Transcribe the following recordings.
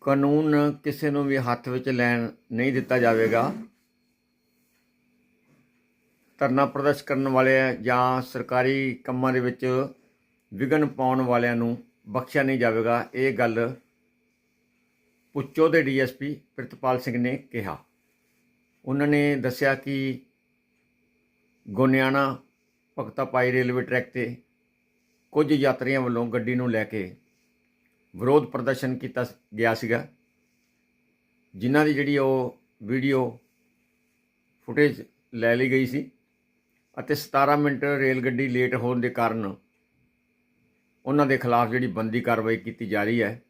ਕਾਨੂੰਨ ਕਿਸੇ ਨੂੰ ਵੀ ਹੱਥ ਵਿੱਚ ਲੈਣ ਨਹੀਂ ਦਿੱਤਾ ਜਾਵੇਗਾ। ਧਰਨਾ ਪ੍ਰਦਰਸ਼ਨ ਕਰਨ ਵਾਲੇ ਜਾਂ ਸਰਕਾਰੀ ਕੰਮਾਂ ਦੇ ਵਿੱਚ ਵਿਘਨ ਪਾਉਣ ਵਾਲਿਆਂ ਨੂੰ ਬਖਸ਼ਿਆ ਨਹੀਂ ਜਾਵੇਗਾ। ਇਹ ਗੱਲ ਪੁੱਚੋ ਦੇ ਡੀਐਸਪੀ ਪ੍ਰਿਤਪਾਲ ਸਿੰਘ ਨੇ ਕਿਹਾ। ਉਹਨਾਂ ਨੇ ਦੱਸਿਆ ਕਿ ਗੋਨਿਆਣਾ ਭਗਤਾ ਪਾਈ ਰੇਲਵੇ ਟਰੈਕ ਤੇ ਕੁਝ ਯਾਤਰੀਆਂ ਵੱਲੋਂ ਗੱਡੀ ਨੂੰ ਲੈ ਕੇ ਵਿਰੋਧ ਪ੍ਰਦਰਸ਼ਨ ਕੀਤਾ ਗਿਆ ਸੀਗਾ। ਜਿਨ੍ਹਾਂ ਦੀ ਜਿਹੜੀ ਉਹ ਵੀਡੀਓ ਫੁਟੇਜ ਲੈ ਲਈ ਗਈ ਸੀ ਅਤੇ 17 ਮਿੰਟ ਰੇਲ ਗੱਡੀ ਲੇਟ ਹੋਣ ਦੇ ਕਾਰਨ ਉਹਨਾਂ ਦੇ ਖਿਲਾਫ ਜਿਹੜੀ ਬੰਦੀ ਕਾਰਵਾਈ ਕੀਤੀ ਜਾ ਰਹੀ ਹੈ।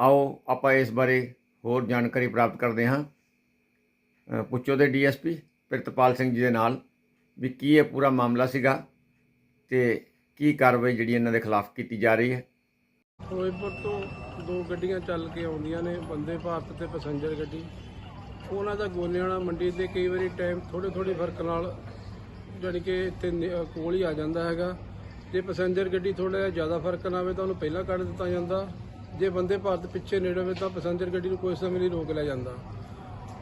ਆਓ ਆਪਾਂ ਇਸ ਬਾਰੇ ਹੋਰ ਜਾਣਕਾਰੀ ਪ੍ਰਾਪਤ ਕਰਦੇ ਹਾਂ। ਅ, ਪੁੱਚੋ ਦੇ ਡੀਐਸਪੀ ਪ੍ਰਿਤਪਾਲ ਸਿੰਘ ਜੀ ਦੇ ਨਾਲ ਵੀ ਕੀ ਇਹ ਪੂਰਾ ਮਾਮਲਾ ਸੀਗਾ ਤੇ ਕੀ ਕਾਰਵਾਈ ਜਿਹੜੀ ਇਹਨਾਂ ਦੇ ਖਿਲਾਫ ਕੀਤੀ ਜਾ ਰਹੀ ਹੈ? ਫਿਰੋਜ਼ਪੁਰ ਤੋਂ ਦੋ ਗੱਡੀਆਂ ਚੱਲ ਕੇ ਆਉਂਦੀਆਂ ਨੇ, ਬੰਦੇ ਭਾਰਤ ਤੇ ਪੈਸੇਂਜਰ ਗੱਡੀ। ਉਹਨਾਂ ਦਾ ਗੋਨਿਆਣਾ ਮੰਡੀ ਤੇ ਕਈ ਵਾਰੀ ਟਾਈਮ ਥੋੜੇ ਥੋੜੇ ਫ਼ਰਕ ਨਾਲ ਜਾਣੀ ਕਿ ਇੱਥੇ ਕੋਲ ਹੀ ਆ ਜਾਂਦਾ ਹੈਗਾ। ਜੇ ਪੈਸੇਂਜਰ ਗੱਡੀ ਥੋੜਾ ਜਿਹਾ ਜ਼ਿਆਦਾ ਫ਼ਰਕ ਨਾ ਆਵੇ ਤਾਂ ਉਹਨੂੰ ਪਹਿਲਾਂ ਕੱਢ ਦਿੱਤਾ ਜਾਂਦਾ। ਜੇ ਬੰਦੇ ਭਾਰਤ ਪਿੱਛੇ ਨੇੜੇ ਹੋਵੇ ਤਾਂ ਪੈਸੇਂਜਰ ਗੱਡੀ ਨੂੰ ਕੋਈ ਸਮੇਂ ਲਈ ਰੋਕ ਲਿਆ ਜਾਂਦਾ।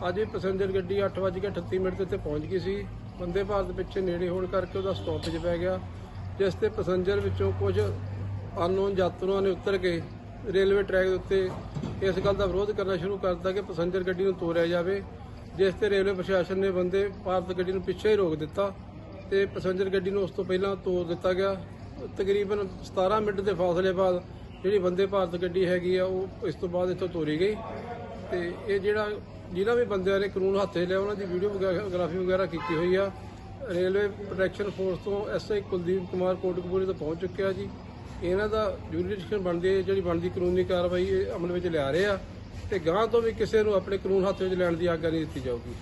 ਅੱਜ ਇਹ ਪੈਸੇਂਜਰ ਗੱਡੀ 8:38 ਮਿੰਟ ਤੇ ਪਹੁੰਚ ਗਈ ਸੀ। ਬੰਦੇ ਭਾਰਤ ਪਿੱਛੇ ਨੇੜੇ ਹੋਣ ਕਰਕੇ ਉਹਦਾ ਸਟਾਪੇਜ ਪੈ ਗਿਆ। ਜਿਸ ਤੇ ਪੈਸੇਂਜਰ ਵਿੱਚੋਂ ਕੁਝ ਅਨਨੋਨ ਯਾਤਰੂਆਂ ਨੇ ਉਤਰ ਕੇ ਰੇਲਵੇ ਟਰੈਕ ਦੇ ਉੱਤੇ ਇਸ ਗੱਲ ਦਾ ਵਿਰੋਧ ਕਰਨਾ ਸ਼ੁਰੂ ਕਰ ਦਿੱਤਾ ਕਿ ਪੈਸੇਂਜਰ ਗੱਡੀ ਨੂੰ ਤੋਰਿਆ ਜਾਵੇ, ਜਿਸ ਤੇ ਰੇਲਵੇ ਪ੍ਰਸ਼ਾਸਨ ਨੇ ਬੰਦੇ ਭਾਰਤ ਗੱਡੀ ਨੂੰ ਪਿੱਛੇ ਹੀ ਰੋਕ ਦਿੱਤਾ ਤੇ ਪੈਸੇਂਜਰ ਗੱਡੀ ਨੂੰ ਉਸ ਤੋਂ ਪਹਿਲਾਂ ਤੋੜ ਦਿੱਤਾ ਗਿਆ। ਤਕਰੀਬਨ 17 ਮਿੰਟ ਦੇ ਫਾਸਲੇ ਬਾਅਦ ਜਿਹੜੀ ਬੰਦੇ ਭਾਰਤ ਗੱਡੀ ਹੈਗੀ ਆ, ਉਹ ਇਸ ਤੋਂ ਬਾਅਦ ਇੱਥੋਂ ਤੋਰੀ ਗਈ ਤੇ ਇਹ ਜਿਹੜਾ ਜਿਨ੍ਹਾਂ ਵੀ ਬੰਦਿਆਂ ਨੇ ਕਾਨੂੰਨ ਹੱਥੇ ਲਿਆ, ਉਹਨਾਂ ਦੀ ਵੀਡੀਓਗ੍ਰਾਫੀ ਵਗੈਰਾ ਕੀਤੀ ਹੋਈ ਆ। ਰੇਲਵੇ ਪ੍ਰੋਟੈਕਸ਼ਨ ਫੋਰਸ ਤੋਂ ਐਸਆਈ ਕੁਲਦੀਪ ਕੁਮਾਰ ਕੋਟਕਪੂਰੇ ਤੋਂ ਪਹੁੰਚ ਚੁੱਕਿਆ ਜੀ। ਇਹਨਾਂ ਦਾ ਜੁਰੀਡਿਕਸ਼ਨ ਬਣਦੀ ਹੈ, ਜਿਹੜੀ ਬਣਦੀ ਕਾਨੂੰਨੀ ਕਾਰਵਾਈ ਇਹ ਅਮਲ ਵਿੱਚ ਲਿਆ ਰਹੇ ਆ ਤੇ ਗਾਂ ਤੋਂ ਵੀ ਕਿਸੇ ਨੂੰ ਆਪਣੇ ਕਾਨੂੰਨ ਹੱਥ ਵਿੱਚ ਲੈਣ ਦੀ ਆਗਿਆ ਨਹੀਂ ਦਿੱਤੀ ਜਾਊਗੀ।